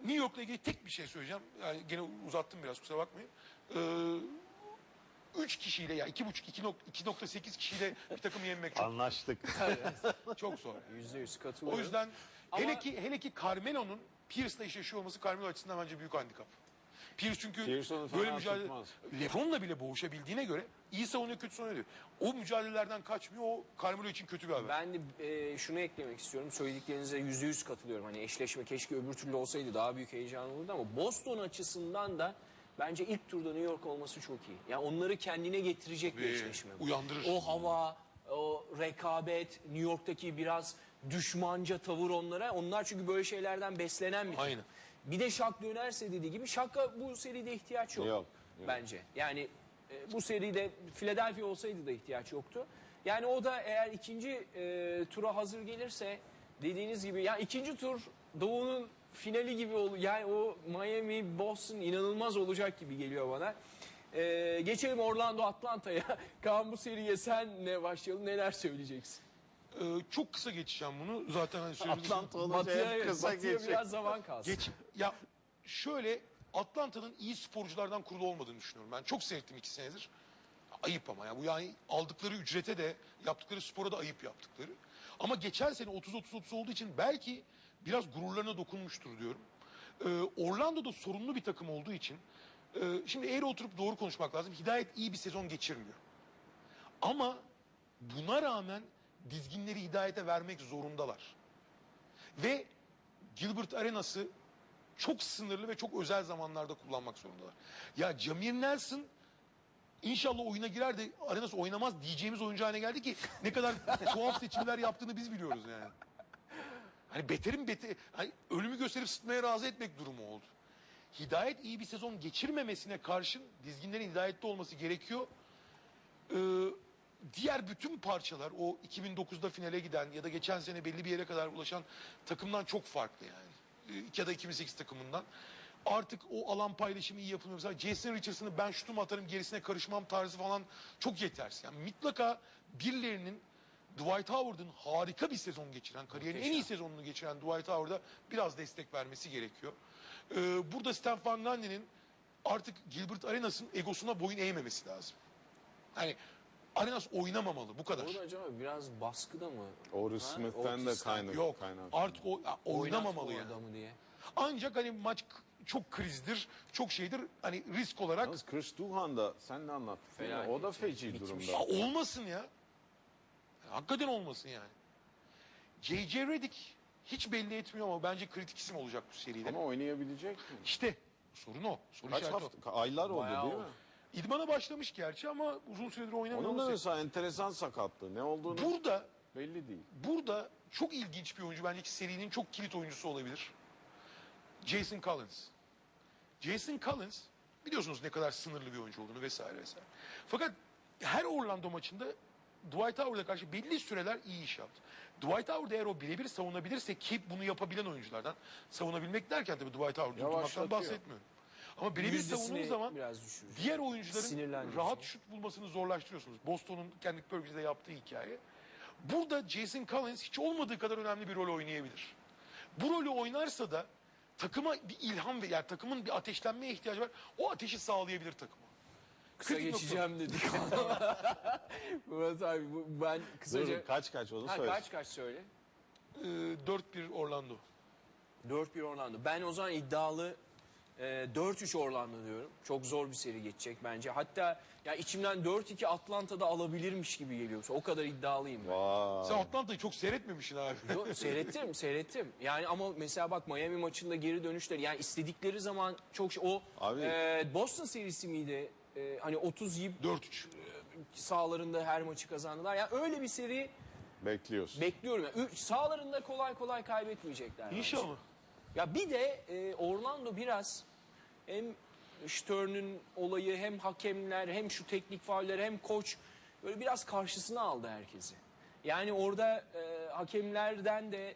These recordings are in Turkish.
New York'la ilgili tek bir şey söyleyeceğim. Yani gene uzattım biraz kusura bakmayın. Ee, 3 kişiyle ya 2,5 2.8 kişiyle bir takımı yenmek çok, Anlaştık. çok zor. Yüzde yüz O katılıyorum. yüzden Ama- hele ki hele ki Carmelo'nun Pierce'la eşleşiyor olması Carmelo açısından bence büyük handikap. Pierce çünkü böyle mücadele tutmaz. LeBron'la bile boğuşabildiğine göre iyi savunuyor kötü savunuyor. diyor. O mücadelelerden kaçmıyor. O Carmelo için kötü bir haber. Ben de e, şunu eklemek istiyorum. Söylediklerinize yüzde yüz katılıyorum. Hani eşleşme keşke öbür türlü olsaydı daha büyük heyecan olurdu ama Boston açısından da bence ilk turda New York olması çok iyi. Yani onları kendine getirecek bir eşleşme. bu. uyandırır. O hava, o rekabet, New York'taki biraz düşmanca tavır onlara. Onlar çünkü böyle şeylerden beslenen bir takım. Aynen. Bir de Şak dönerse dediği gibi Şak'a bu seride ihtiyaç yok. Yok, yok. Bence. Yani e, bu seride Philadelphia olsaydı da ihtiyaç yoktu. Yani o da eğer ikinci e, tura hazır gelirse dediğiniz gibi ya ikinci tur Doğu'nun finali gibi ol yani o Miami Boston inanılmaz olacak gibi geliyor bana. E, geçelim Orlando Atlanta'ya. Kaan bu seriye senle başlayalım. Neler söyleyeceksin? Ee, çok kısa geçeceğim bunu. Zaten hani söylediğim- Atlanta olunca Batı'ya, kısa batıya geçecek. biraz zaman kalsın. Geç. Ya şöyle Atlanta'nın iyi sporculardan kurulu olmadığını düşünüyorum. Ben çok seyrettim iki senedir. Ayıp ama ya bu yani aldıkları ücrete de yaptıkları spora da ayıp yaptıkları. Ama geçen sene 30-30-30 olduğu için belki biraz gururlarına dokunmuştur diyorum. Ee, Orlando'da sorunlu bir takım olduğu için e, şimdi eğri oturup doğru konuşmak lazım. Hidayet iyi bir sezon geçirmiyor. Ama buna rağmen dizginleri hidayete vermek zorundalar. Ve Gilbert Arenas'ı çok sınırlı ve çok özel zamanlarda kullanmak zorundalar. Ya Jamir Nelson inşallah oyuna girer de Arenas oynamaz diyeceğimiz oyuncu haline geldi ki ne kadar tuhaf seçimler yaptığını biz biliyoruz yani. Hani beterin beter, hani ölümü gösterip sıtmaya razı etmek durumu oldu. Hidayet iyi bir sezon geçirmemesine karşın dizginlerin hidayette olması gerekiyor. Ee, diğer bütün parçalar o 2009'da finale giden ya da geçen sene belli bir yere kadar ulaşan takımdan çok farklı yani. Ee, ya da 2008 takımından. Artık o alan paylaşımı iyi yapılmıyor. Mesela Jason Richardson'ı ben şutumu atarım gerisine karışmam tarzı falan çok yetersiz. Yani mutlaka birilerinin Dwight Howard'ın harika bir sezon geçiren, kariyerin en iyi sezonunu geçiren Dwight Howard'a biraz destek vermesi gerekiyor. Ee, burada Stan Van Gundy'nin artık Gilbert Arenas'ın egosuna boyun eğmemesi lazım. Hani Arenas oynamamalı bu kadar. Orada acaba biraz baskıda mı? Oris Ha? Smith'ten de kaynak. Yok kaynak. artık o, ya, oynamamalı yani. adamı diye. Ancak hani maç k- çok krizdir, çok şeydir. Hani risk olarak Yalnız Chris Duhan da sen ne anlattık değil mi? Felaket O da ya, feci bitmiş. durumda. Aa, olmasın ya. Yani Hakikaten olmasın yani. J.J. Redick hiç belli etmiyor ama bence kritik isim olacak bu seride. Ama oynayabilecek mi? İşte sorun o. Soru Kaç işareti o. hafta, aylar oldu Bayağı değil oldu. İdmana başlamış gerçi ama uzun süredir oynamıyor. Onun da mesela enteresan sakatlığı. Ne olduğunu Burada belli değil. burada çok ilginç bir oyuncu bence serinin çok kilit oyuncusu olabilir. Jason Collins. Jason Collins biliyorsunuz ne kadar sınırlı bir oyuncu olduğunu vesaire vesaire. Fakat her Orlando maçında Dwight Howard'a karşı belli süreler iyi iş yaptı. Dwight Howard eğer o birebir savunabilirse ki bunu yapabilen oyunculardan savunabilmek derken tabii Dwight Howard'ı Yavaşlatıyor. bahsetmiyorum. Ama birebir Yüzdesini savunduğu zaman biraz diğer oyuncuların rahat şut bulmasını zorlaştırıyorsunuz. Boston'un kendi bölgesinde yaptığı hikaye. Burada Jason Collins hiç olmadığı kadar önemli bir rol oynayabilir. Bu rolü oynarsa da takıma bir ilham ve yani takımın bir ateşlenmeye ihtiyacı var. O ateşi sağlayabilir takıma. Kısa Kritik nokta. geçeceğim dedik. Murat abi bu- ben kısaca... Dur, kaç kaç onu Ha, söyle. kaç kaç söyle. Ee, 4-1 Orlando. 4-1 Orlando. Ben o zaman iddialı e, 4-3 Orlando diyorum. Çok zor bir seri geçecek bence. Hatta ya içimden 4-2 Atlanta'da alabilirmiş gibi geliyor. O kadar iddialıyım ben. Vay. Sen Atlanta'yı çok seyretmemişsin abi. Yo, seyrettim, seyrettim. Yani ama mesela bak Miami maçında geri dönüşleri yani istedikleri zaman çok şey- o Abi- e, Boston serisi miydi? E, hani 30 yiyip 4-3. sahalarında her maçı kazandılar. Yani öyle bir seri Bekliyorsun. bekliyorum. Yani, Üç- sahalarında kolay kolay kaybetmeyecekler. bence. İnşallah. Ya bir de e, Orlando biraz hem Stern'ün olayı hem hakemler hem şu teknik fauller hem koç böyle biraz karşısına aldı herkesi. Yani orada e, hakemlerden de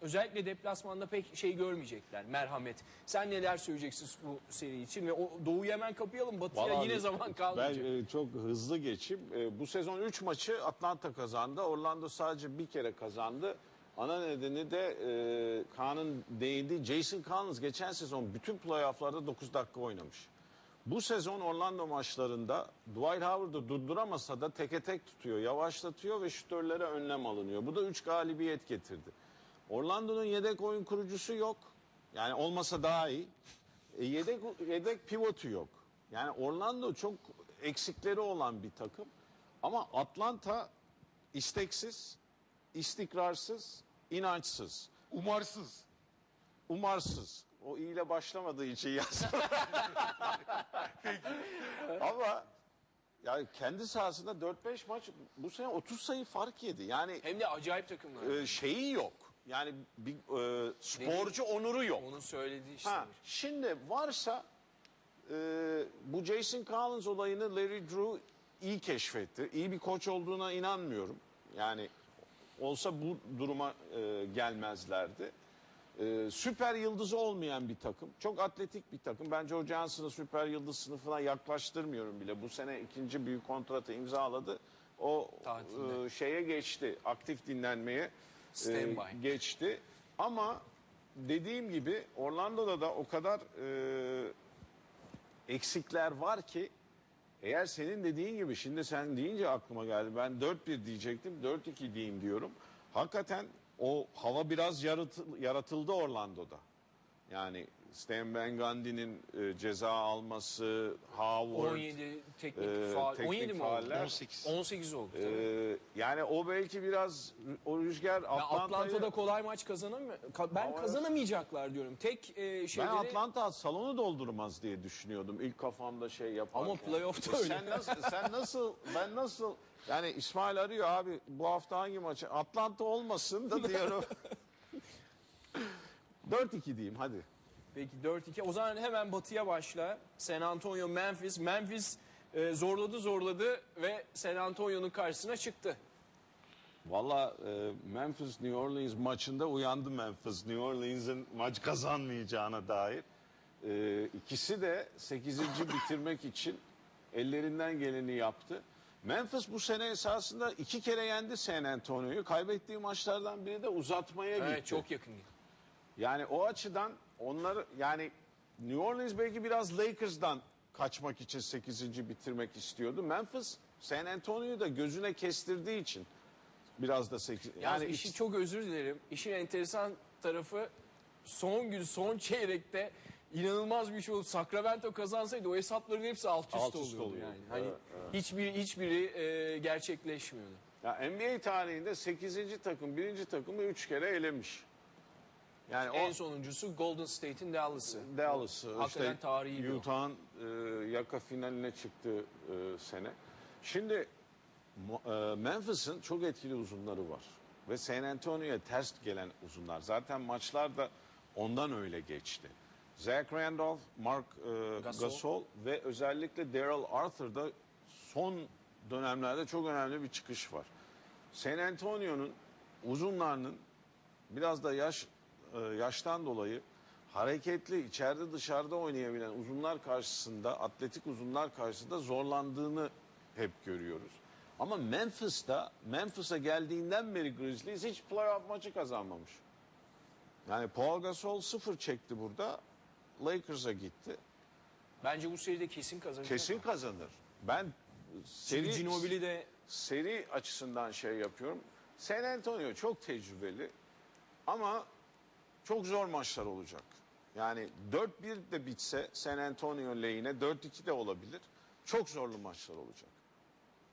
özellikle deplasmanda pek şey görmeyecekler merhamet. Sen neler söyleyeceksin bu seri için ve o Doğu'yu hemen kapayalım Batı'ya Vallahi yine zaman kalmayacak. Ben e, çok hızlı geçeyim. E, bu sezon 3 maçı Atlanta kazandı. Orlando sadece bir kere kazandı. Ana nedeni de e, Kaan'ın değindiği Jason Collins geçen sezon bütün playofflarda 9 dakika oynamış. Bu sezon Orlando maçlarında Dwight Howard'ı durduramasa da teke tek tutuyor, yavaşlatıyor ve şütörlere önlem alınıyor. Bu da 3 galibiyet getirdi. Orlando'nun yedek oyun kurucusu yok. Yani olmasa daha iyi. E, yedek yedek pivotu yok. Yani Orlando çok eksikleri olan bir takım. Ama Atlanta isteksiz, istikrarsız, inançsız, Umarsız. umarsız. O i ile başlamadığı için yazdım. Ama yani kendi sahasında 4-5 maç bu sene 30 sayı fark yedi. Yani Hem de acayip takımlar. e, şeyi yok. Yani bir e, sporcu onuru yok. Onun söylediği işte. Ha, şimdi varsa e, bu Jason Collins olayını Larry Drew iyi keşfetti. İyi bir koç olduğuna inanmıyorum. Yani olsa bu duruma e, gelmezlerdi. E, süper yıldızı olmayan bir takım. Çok atletik bir takım. Ben Joe Johnson'ı süper yıldız sınıfına yaklaştırmıyorum bile. Bu sene ikinci büyük kontratı imzaladı. O Tatilde. e, şeye geçti. Aktif dinlenmeye e, Standby. geçti. Ama dediğim gibi Orlando'da da o kadar e, eksikler var ki eğer senin dediğin gibi şimdi sen deyince aklıma geldi. Ben 4-1 diyecektim. 4-2 diyeyim diyorum. Hakikaten o hava biraz yaratı- yaratıldı Orlando'da. Yani Stan Van Gundy'nin e, ceza alması, Howard, 17 teknik e, faal. teknik 17 mi oldu? fauller. 18. 18 oldu. e, tabii. yani o belki biraz o rüzgar Atlanta'yı... Atlanta'da kolay maç kazanamıyor. Ka- Ben Ama- kazanamayacaklar diyorum. Tek e, Ben şeyleri Atlanta salonu doldurmaz diye düşünüyordum ilk kafamda şey yaparken. Ama playoff'ta öyle. Sen nasıl, sen nasıl, ben nasıl, yani İsmail arıyor abi bu hafta hangi maçı? Atlanta olmasın da diyorum. 4-2 diyeyim hadi. Peki 4-2. O zaman hemen batıya başla. San Antonio, Memphis. Memphis e, zorladı zorladı ve San Antonio'nun karşısına çıktı. Valla e, Memphis New Orleans maçında uyandı Memphis. New Orleans'ın maç kazanmayacağına dair. E, ikisi de 8. bitirmek için ellerinden geleni yaptı. Memphis bu sene esasında iki kere yendi San Antonio'yu. Kaybettiği maçlardan biri de uzatmaya gitti. Evet çok yakın. Yani o açıdan onları yani New Orleans belki biraz Lakers'dan kaçmak için 8. bitirmek istiyordu. Memphis San Antonio'yu da gözüne kestirdiği için biraz da 8. Yani Yani işi iş- çok özür dilerim. İşin enteresan tarafı son gün son çeyrekte inanılmaz bir şey oldu. Sacramento kazansaydı o hesapların hepsi alt üst, Alt üst oluyordu oluyor. yani. Hani Evet, hiçbir hiçbiri e, gerçekleşmiyordu. ya NBA tarihinde 8. takım, 1. takımı 3 kere elemiş. Yani En o sonuncusu Golden State'in Dallas'ı. Dallas'ı Hakikaten işte tarihi. Utah'ın e, yaka finaline çıktığı e, sene. Şimdi e, Memphis'in çok etkili uzunları var. Ve San Antonio'ya ters gelen uzunlar. Zaten maçlar da ondan öyle geçti. Zach Randolph, Mark e, Gasol. Gasol. ve özellikle Daryl Arthur'da son dönemlerde çok önemli bir çıkış var. San Antonio'nun uzunlarının biraz da yaş e, yaştan dolayı hareketli içeride dışarıda oynayabilen uzunlar karşısında atletik uzunlar karşısında zorlandığını hep görüyoruz. Ama Memphis'ta Memphis'e geldiğinden beri Grizzlies hiç playoff maçı kazanmamış. Yani Paul Gasol sıfır çekti burada. Lakers'a gitti. Bence bu seride kesin kazanacak. Kesin kazanır. Ben seri, Ginobili de seri açısından şey yapıyorum. San Antonio çok tecrübeli ama çok zor maçlar olacak. Yani 4-1 de bitse San Antonio lehine 4-2 de olabilir. Çok zorlu maçlar olacak.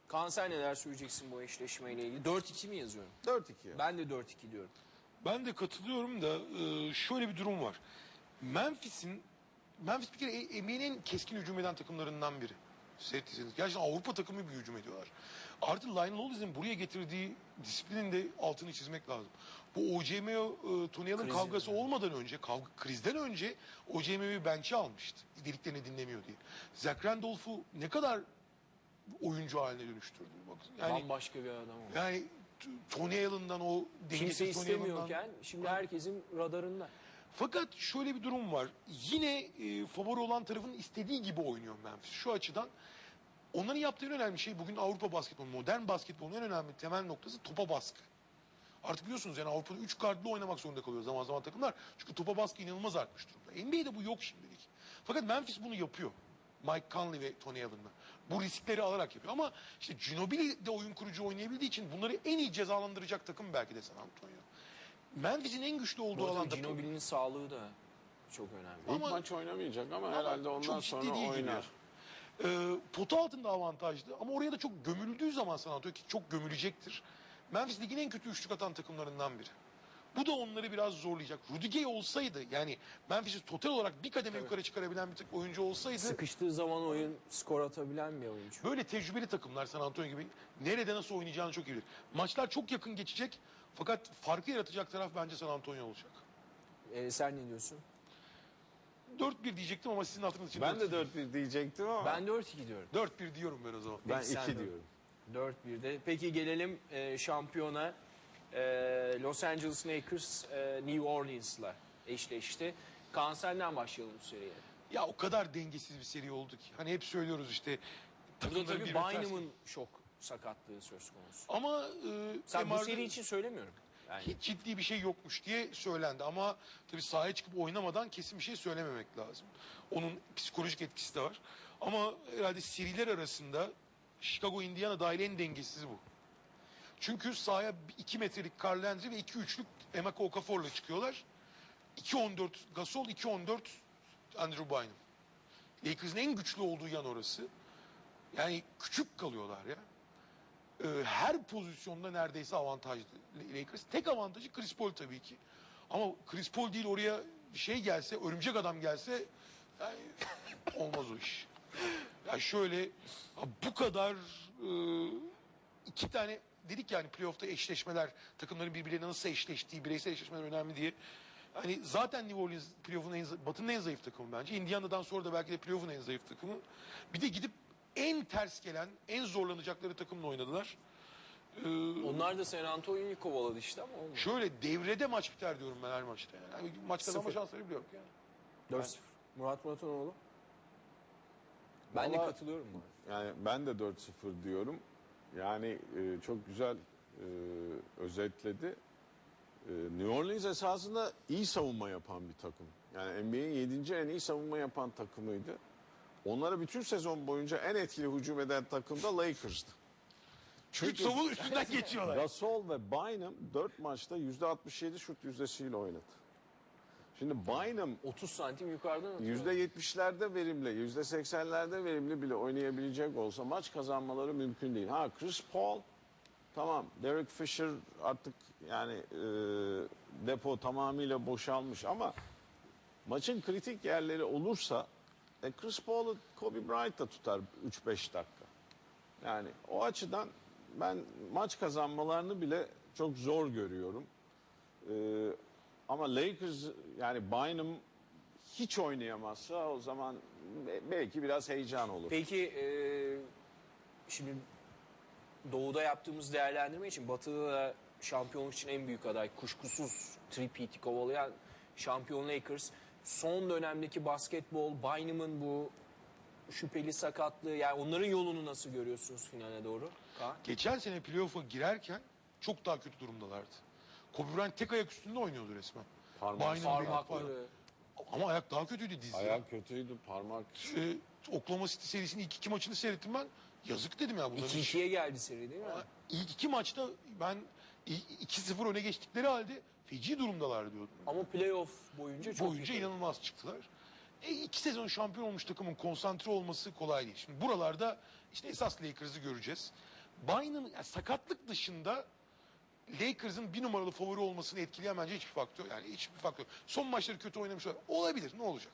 Kanser neler söyleyeceksin bu eşleşmeyle ilgili? 4-2 mi yazıyorum? 4-2. Ben de 4-2 diyorum. Ben de katılıyorum da e, şöyle bir durum var. Memphis'in Memphis bir kere NBA'nin keskin hücum eden takımlarından biri. Seyrettiyseniz. Gerçekten Avrupa takımı bir hücum ediyorlar. Artı Lionel Hollis'in buraya getirdiği disiplinin de altını çizmek lazım. Bu OCMO e, Krizi. kavgası olmadan önce, kavga, krizden önce OCMO'yu bench'e almıştı. Dediklerini dinlemiyor diye. Zach Randolph'u ne kadar oyuncu haline dönüştürdü. Bakın. Yani, Bambaşka bir adam o. yani Tony Allen'dan o Kimse dengesiz Allen'dan... istemiyorken şimdi herkesin radarında. Fakat şöyle bir durum var. Yine e, favori olan tarafın istediği gibi oynuyor Memphis. Şu açıdan onların yaptığı en önemli şey bugün Avrupa basketbolu, modern basketbolun en önemli temel noktası topa baskı. Artık biliyorsunuz yani Avrupa'da 3 kartlı oynamak zorunda kalıyor zaman zaman takımlar. Çünkü topa baskı inanılmaz artmış durumda. NBA'de bu yok şimdilik. Fakat Memphis bunu yapıyor. Mike Conley ve Tony Allen'la. Bu riskleri alarak yapıyor. Ama işte Ginobili de oyun kurucu oynayabildiği için bunları en iyi cezalandıracak takım belki de San Antonio. Memphis'in en güçlü olduğu alanda... Ginobili'nin sağlığı da çok önemli. İlk Ama- maç oynamayacak ama, Ama herhalde ondan sonra değil gibi. Oynar. Ee, potu altında avantajlı ama oraya da çok gömüldüğü zaman San Antonio ki çok gömülecektir. Memphis ligin en kötü üçlük atan takımlarından biri. Bu da onları biraz zorlayacak. Rudy Gay olsaydı yani Memphis'i total olarak bir kademe yukarı çıkarabilen bir tık oyuncu olsaydı Sıkıştığı zaman oyun skor atabilen bir oyuncu. böyle tecrübeli takımlar San Antonio gibi nerede nasıl oynayacağını çok iyi bilir. Maçlar çok yakın geçecek fakat farkı yaratacak taraf bence San Antonio olacak. Ee, sen ne diyorsun? 4-1 diyecektim ama sizin hatırınız için Ben de 4-1. 4-1 diyecektim ama Ben 4-2 diyorum. 4-1 diyorum ben o zaman. ben Peki sen 2 de. diyorum. 4-1'de. Peki gelelim e, şampiyona. E, Los Angeles Lakers e, New Orleans'la eşleşti. Kanserden başlayalım bu seriye. Ya o kadar dengesiz bir seri oldu ki. Hani hep söylüyoruz işte Burada tabii Bynum'un şok sakatlığı söz konusu. Ama e, Sen bu seri için söylemiyorum. Yani hiç ciddi bir şey yokmuş diye söylendi. Ama tabii sahaya çıkıp oynamadan kesin bir şey söylememek lazım. Onun psikolojik etkisi de var. Ama herhalde seriler arasında Chicago Indiana dahil en dengesiz bu. Çünkü sahaya 2 metrelik Carl Landry ve 2 üçlük Emeka Okafor'la çıkıyorlar. 2-14 Gasol, 2-14 Andrew Bynum. Lakers'ın en güçlü olduğu yan orası. Yani küçük kalıyorlar ya. Ee, her pozisyonda neredeyse avantajlı Lakers. Tek avantajı Chris Paul tabii ki. Ama Chris Paul değil oraya şey gelse, örümcek adam gelse yani olmaz o iş. Ya şöyle ya bu kadar e, iki tane dedik yani playoff'ta eşleşmeler, takımların birbirlerine nasıl eşleştiği, bireysel eşleşmeler önemli diye. Hani zaten New Orleans playoff'un en, Batı'nın en zayıf takımı bence. Indiana'dan sonra da belki de playoff'un en zayıf takımı. Bir de gidip en ters gelen, en zorlanacakları takımla oynadılar. Ee, onlar da San Antonio'yu kovaladı işte ama olmadı. şöyle devrede maç biter diyorum ben her maçta. Yani. Yani maç kazanma Sıfır. şansları bile yok yani. 4-0. Murat Muratanoğlu. Ben de Vallahi- katılıyorum buna. Yani ben de 4-0 diyorum. Yani e, çok güzel e, özetledi. E, New Orleans esasında iyi savunma yapan bir takım. Yani NBA'in 7. en iyi savunma yapan takımıydı. Onlara bütün sezon boyunca en etkili hücum eden takım da Lakers'tı. Çünkü savun üstünden geçiyorlar. Gasol ve Bynum 4 maçta %67 şut yüzdesiyle oynadı. Şimdi Bynum 30 santim yukarıdan atıyor. %70'lerde verimli, %80'lerde verimli bile oynayabilecek olsa maç kazanmaları mümkün değil. Ha Chris Paul tamam Derek Fisher artık yani e, depo tamamıyla boşalmış ama maçın kritik yerleri olursa e, Chris Paul'u Kobe Bryant da tutar 3-5 dakika. Yani o açıdan ben maç kazanmalarını bile çok zor görüyorum. Ee, ama Lakers yani Bynum hiç oynayamazsa o zaman be- belki biraz heyecan olur. Peki e, şimdi Doğu'da yaptığımız değerlendirme için Batı'da da şampiyonluk için en büyük aday kuşkusuz tripiti kovalayan şampiyon Lakers. Son dönemdeki basketbol, Bynum'un bu şüpheli sakatlığı yani onların yolunu nasıl görüyorsunuz finale doğru? Kaan? Geçen sene playoff'a girerken çok daha kötü durumdalardı. Kobe Bryant tek ayak üstünde oynuyordu resmen. Parmak- Bynum. Parmakları. Ama ayak daha kötüydü dizi. Ayak kötüydü parmak. Ee, Oklahoma City serisinin ilk iki maçını seyrettim ben. Yazık dedim ya bunların. 2-2'ye geldi seri değil mi? İlk iki maçta ben i- 2-0 öne geçtikleri halde feci durumdalar diyordum. Ama playoff boyunca çok boyunca iyi. inanılmaz çıktılar. E, iki sezon şampiyon olmuş takımın konsantre olması kolay değil. Şimdi buralarda işte esas Lakers'ı göreceğiz. Bynum yani sakatlık dışında Lakers'ın bir numaralı favori olmasını etkileyen bence hiçbir faktör. Yani hiçbir faktör. Son maçları kötü oynamışlar. Olabilir ne olacak?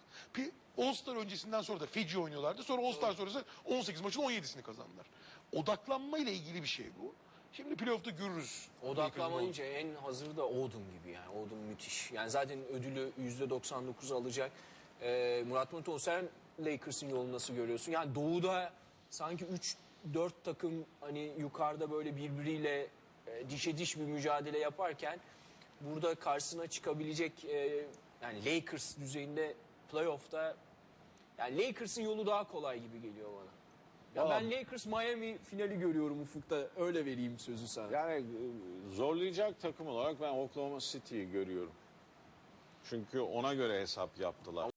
All-Star öncesinden sonra da feci oynuyorlardı. Sonra All-Star sonrası 18 maçın 17'sini kazandılar. Odaklanma ile ilgili bir şey bu. Şimdi playoff'ta görürüz. Odaklanmayınca en hazır da Odum gibi yani. Odum müthiş. Yani zaten ödülü %99 alacak. Ee, Murat Murat sen Lakers'ın yolunu nasıl görüyorsun? Yani doğuda sanki 3-4 takım hani yukarıda böyle birbiriyle e, dişe diş bir mücadele yaparken burada karşısına çıkabilecek e, yani Lakers düzeyinde playoff'ta yani Lakers'ın yolu daha kolay gibi geliyor bana. Ya ben Lakers Miami finali görüyorum ufukta. Öyle vereyim sözü sana. Yani e, zorlayacak takım olarak ben Oklahoma City'yi görüyorum. Çünkü ona göre hesap yaptılar.